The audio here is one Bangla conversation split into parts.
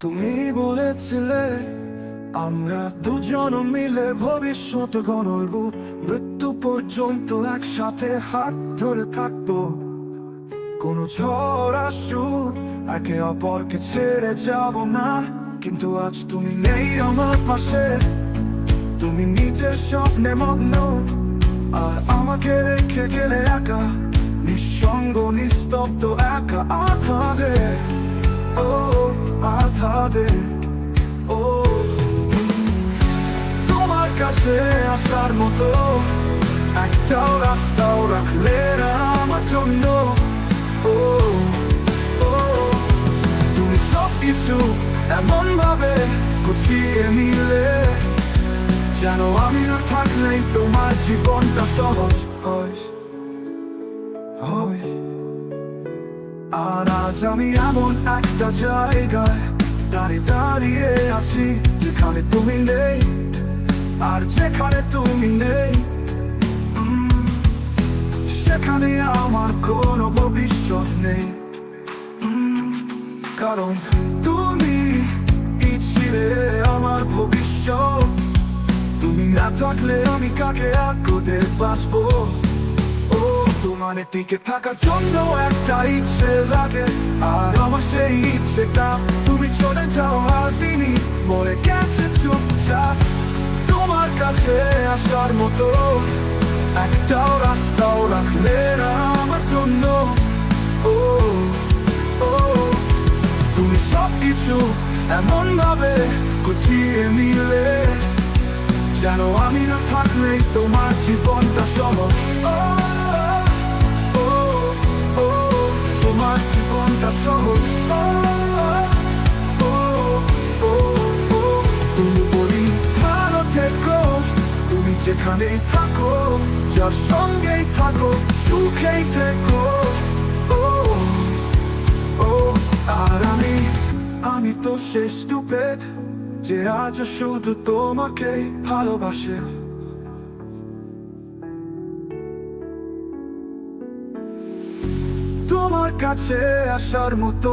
তুমি বলেছিলে, আমরা দুজন মিলে ভবিষ্যৎ গণব মৃত্যু পর্যন্ত একসাথে হাত ধরে থাকব। কোনো আসুক, একে অপরকে ছেড়ে যাব না। কিন্তু আজ তুমি নেই আমার পাশে। তুমি নিজের স্বপ্নে মগ্ন, আর আমাকে রেখে গেলে একা। নিঃসঙ্গ, নিস্তব্ধ, একা আধারে। কাছে আসার মতো একটাও রাস্তাও রাখলে আমার জন্য ও ও তুমি সব কিছু এমন ভাবে গুছিয়ে নিলে যেন আমি না থাকলেই তোমার জীবনটা সহজ হয় হয় আর আজ আমি এমন একটা জায়গায় দাঁড়িয়ে দাঁড়িয়ে আছি যেখানে তুমি নেই আর যেখানে তুমি নেই, সেখানে আমার কোনো ভবিষ্যৎ নেই। কারণ তুমি ছিলে আমার ভবিষ্যৎ? তুমি না থাকলে আমি কাকে আগ্রহে বাঁচবো? ও, তোমার টিকে থাকার জন্য একটা ইচ্ছে লাগে, আর আমার সেই ইচ্ছেটা তুমি চলে যাও আর তিনি আসার মতো একটাও রাস্তাও রাখলে না আমার জন্য। ও ও তুমি সব কিছু এমন ভাবে গুছিয়ে নিলে যেন আমি না থাকলেই তোমার জীবনটা সহজ। ও, তোমার জীবনটা সহজ। যেখানেই থাকো, যার সঙ্গেই থাকো, সুখেই থেকো। ও আর আমি আমি তো শেষ stupid যে আজ শুধু তোমাকে ভালোবাসে। তোমার কাছে আসার মতো,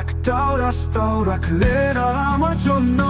একটাও রাস্তাও রাখলে না আমার জন্য।